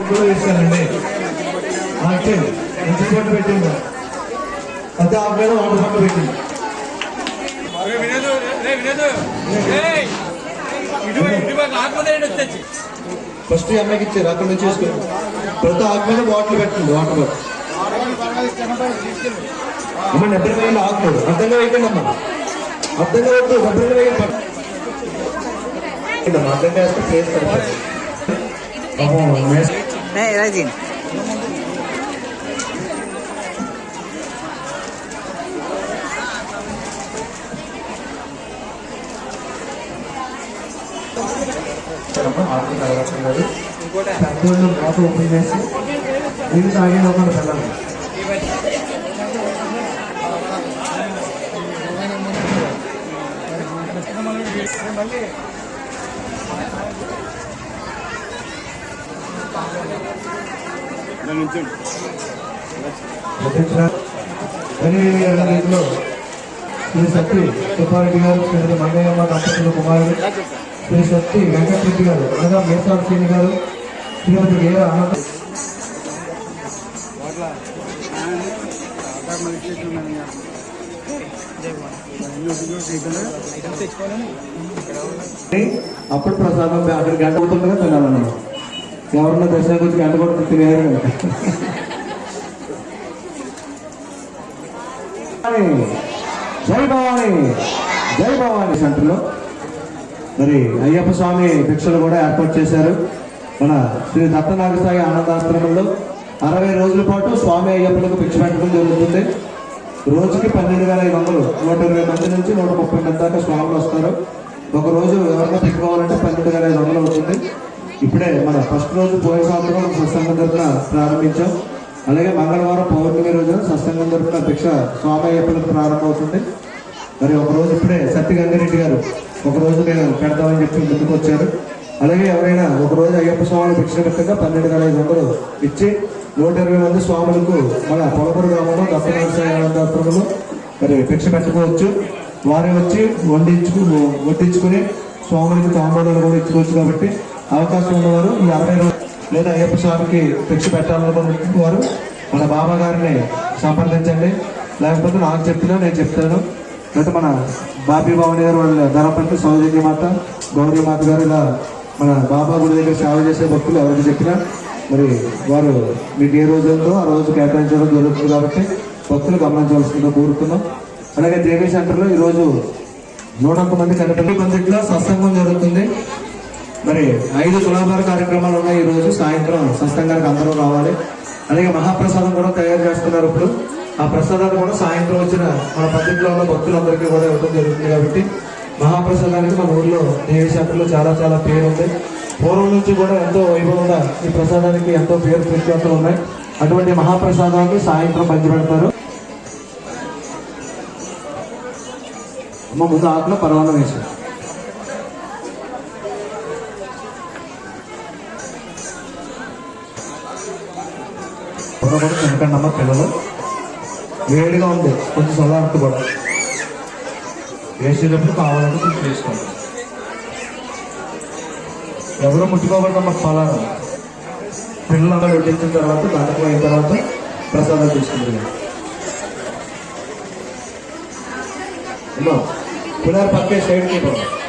కూడా వేసానండి అంటే మంచి పంట పెట్టింది. అది ఆ మీద వంట పంట పెట్టింది. ఫస్ట్ అమ్మాయికి ఇచ్చారు అక్కడ నుంచి చేసుకుని ప్రతి ఆకు మీద బాటిల్ పెట్టండి వాటర్ బాటిల్. అమ్మ నెబ్బరి వేయండి ఆకుతాడు అర్థంగా వేయకండి అమ్మ. అర్థంగా వద్దు పట్టు. ఇదమ్మా, అర్థంగా వేస్తే ప్లేస్ Hey Rajin. పెద్దోళ్ళు మాకు ఓపెన్ చేసి నీళ్ళు తాగి లోపల పిల్లలు మళ్ళీ దీంట్లో శ్రీ సత్తి సుబ్బారెడ్డి గారు శ్రీమతి మంగయ్యమ్మ దంపతుల కుమారుడు శ్రీ సత్తి వెంకటరెడ్డి గారు అనగా మేసాల శ్రీని గారు శ్రీమతి గేర ఆనంద అప్పుడు ప్రసాదం అక్కడికి గంట అవుతుండగా తినాలన్నా ఎవరన్నా దర్శనం వచ్చి గంట కూడా తిరిగారు జై భవాని జై భవాని సెంటర్లో. మరి అయ్యప్ప స్వామి భిక్షలు కూడా ఏర్పాటు చేశారు. మన శ్రీ దత్తనాగసాయి ఆనందాశ్రమంలో అరవై రోజుల పాటు స్వామి అయ్యప్పలకు భిక్ష పెట్టడం జరుగుతుంది. రోజుకి పన్నెండు వేల ఐదు వందలు నూట ఇరవై మంది నుంచి నూట ముప్పై మంది దాకా స్వాములు వస్తారు. ఒక రోజు ఎవరైనా పెట్టుకోవాలంటే పన్నెండు వేల ఐదు వందలు అవుతుంది. ఇప్పుడే మన ఫస్ట్ రోజు పోయిన సంవత్సరం సత్సంగం తరఫున ప్రారంభించాం. అలాగే మంగళవారం పౌర్ణమి రోజు సత్సంగం తరఫున భిక్ష స్వామి అయ్యప్పలకు ప్రారంభమవుతుంది. మరి ఒక రోజు ఇప్పుడే సత్య గంగారెడ్డి గారు ఒక రోజు నేను పెడదామని చెప్పి ముందుకు వచ్చారు. అలాగే ఎవరైనా ఒక రోజు అయ్యప్ప స్వామిని భిక్ష పెట్టగా పన్నెండు వేల ఐదు వందలు ఇచ్చి నూట ఇరవై మంది స్వాములకు మన పొలపూరు గ్రామంలో దత్తనారాయణ మరి భిక్ష పెట్టుకోవచ్చు వారే వచ్చి వండించుకు వడ్డించుకుని స్వాములకి తాంబూలాలు కూడా ఇచ్చుకోవచ్చు కాబట్టి అవకాశం ఉన్నవారు ఈ అరవై లేదా అయ్యప్ప స్వామికి ఫిక్స్ పెట్టాలనుకున్న వారు మన బాబా గారిని సంప్రదించండి. లేకపోతే నాకు చెప్తున్నా నేను చెప్తాను. లేకపోతే మన బాబీ భవన్ గారు వాళ్ళ ధనపతి సౌజన్య మాత గౌరీ మాత గారు ఇలా మన బాబా గుడి దగ్గర సేవ చేసే భక్తులు ఎవరికి చెప్పినా మరి వారు మీకు ఏ రోజు ఉందో ఆ రోజు కేటాయించడం జరుగుతుంది కాబట్టి భక్తులు గమనించవలసిందిగా కోరుతున్నాం. అలాగే దేవీ సెంటర్లో ఈరోజు నూట ఒక్క మంది కనిపెట్టి మందిలో సత్సంగం జరుగుతుంది. మరి ఐదు తులాభార కార్యక్రమాలు ఉన్నాయి ఈరోజు సాయంత్రం సస్తంగానికి అందరూ రావాలి. అలాగే మహాప్రసాదం కూడా తయారు చేస్తున్నారు ఇప్పుడు. ఆ ప్రసాదాలు కూడా సాయంత్రం వచ్చిన మన పద్ధతిలో ఉన్న భక్తులందరికీ కూడా ఇవ్వడం జరుగుతుంది కాబట్టి మహాప్రసాదానికి మన ఊర్లో దేవశాఖలో చాలా చాలా పేరు ఉంది. పూర్వం నుంచి కూడా ఎంతో వైభవంగా ఈ ప్రసాదానికి ఎంతో పేరు ప్రఖ్యాతులు ఉన్నాయి. అటువంటి మహాప్రసాదాన్ని సాయంత్రం పంచిపెడతారు. అమ్మ ముందు ఆత్మ పరవానం వేసారు కూడా తినకండి అమ్మ పిల్లలు? వేడిగా ఉంది. కొంచెం చల్లారుతూ కూడా. వేసేటప్పుడు కావాలంటే కొంచెం వేసుకోండి. ఎవరో ముట్టుకోకూడదమ్మ ఫలాలు పిల్లలందరూ వడ్డించిన తర్వాత నాటకం అయిన తర్వాత ప్రసాదం తీసుకుంటుంది అమ్మా పునర్ పక్కే సైడ్కి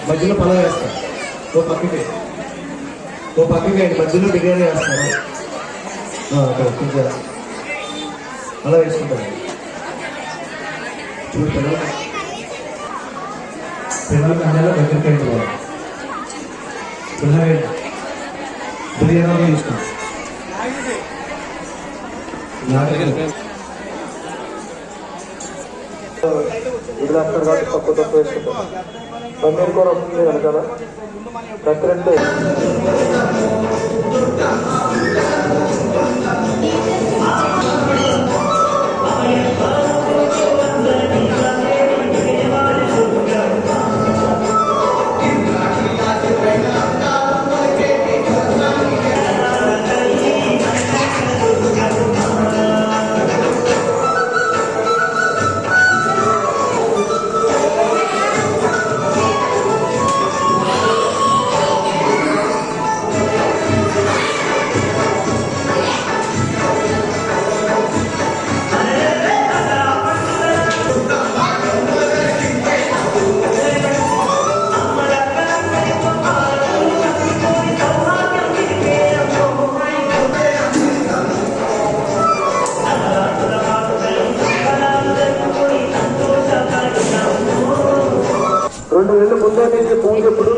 మధ్యలో పలావ్ వేస్తా. ఓ పక్కకి ఓ పక్కకి మధ్యలో బిర్యానీ వేస్తాను. అక్కడ కొంచెం అలా వేసుకుంటారు. చూడు పిల్లలు. పిల్లలకి అన్నేలా దగ్గరికి వెళ్ళిపోవాలి పిల్లలు బిర్యానీ తీసుకుంటాం వదిలేస్తారు కాదు తక్కువ తక్కువ వేసుకుంటాం పన్నీర్ కూర వస్తుంది వెనకాల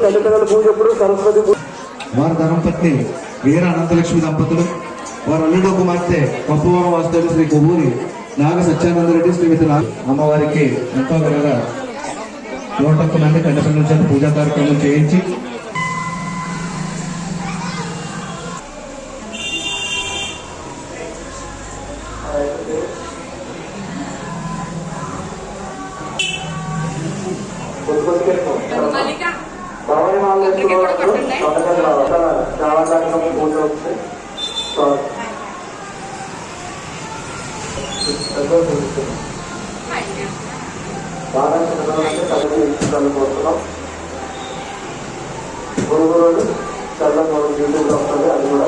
తల్లిదండ్రుల పూజ ఎప్పుడు? సరస్వతి పూజ. వారి ధర్మపత్ని వీర అనంతలక్ష్మి దంపతులు. వారు అల్లుడు కుమార్తె పప్పువరం వాస్తవులు శ్రీ కొవ్వూరి నాగ సత్యానందరెడ్డి శ్రీమతి అమ్మవారికి ఎంతో విధంగా నూట ఒక్క మంది కండపల్లి చేత పూజా కార్యక్రమం చేయించి కొద్ది కొద్ది కెట్టాం మల్లిక భవాని మాల వేసుకున్నప్పుడు తొందరగా రావాలి. చాలా చాలా కార్యక్రమం పూజ వస్తుంది సో, బాగా చిన్నదాన్ని కలిసి ఇచ్చుకోవాలని గురువు చల్ల యూట్యూబ్లో వస్తుంది అది కూడా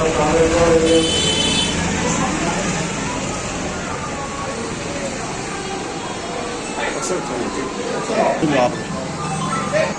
ఇక్కడ అందుబాటులో బాగుంది. దండం పెట్టుకోండి ఒకసారి, దండం పెట్టేసుకోండి. బాగుంది చెప్పేది. ఎవరైనా ఎంత వచ్చింది, ఎంత వచ్చింది? కావాలంటే అంతే, ఓకే. అందరికీ వస్తారు. పెట్టి దాన్ని పెట్టు. మాట్లాడు. ఓకే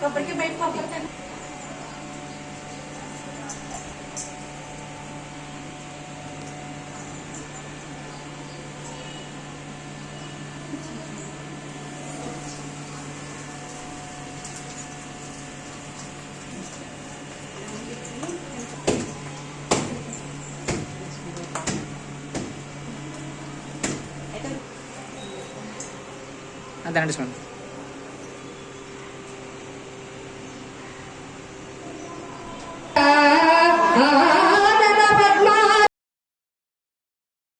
కొబ్బరికి బయట కొబ్బరికాయ అంతేనండి స్వామి.